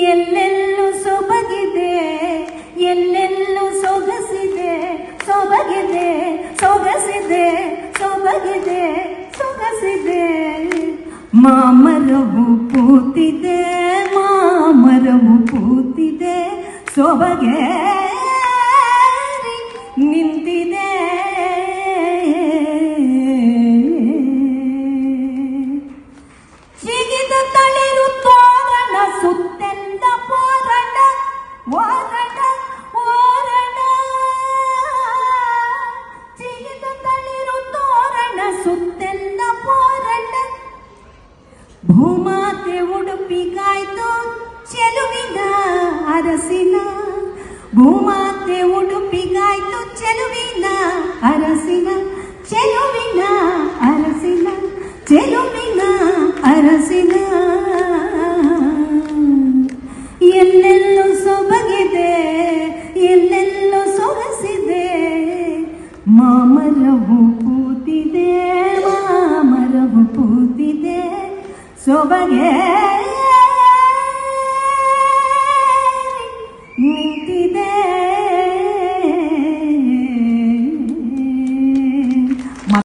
ಎಲ್ಲೆಲ್ಲೂ ಸೊಬಗಿದೆ ಎಲ್ಲೆಲ್ಲೂ ಸೊಗಸಿದೆ ಸೊಬಗಿದೆ ಸೊಗಸಿದೆ ಸೊಬಗಿದೆ ಸೊಗಸಿದೆ. ಮಾಮರವು ಕೂತಿದೆ ಮಾಮರವು ಕೂತಿದೆ ಸೊಬಗೆ ನಿಂತಿದೆ. ಭೂಮಾತೆ ಉಡುಪಿ ಕಾಯ್ತು ಚೆಲುವಿನ ಅರಸಿನ ಭೂಮಾತೆ ಉಡುಪಿ ಕಾಯ್ತು ಚೆಲುವಿನ ಅರಸಿನ ಚೆಲುವಿನ ಅರಸಿನ ಚೆಲುವಿನ ಅರಸಿನ ಎಲ್ಲೆಲ್ಲೂ ಸೊಬಗಿದೆ, ಎಲ್ಲೆಲ್ಲೂ ಸೊಗಸಿದೆ. ಮಾಮರವು ಕೂತಿದೆ ಮಾಮರವು ಕೂತಿದೆ ಸೊಬಗೆ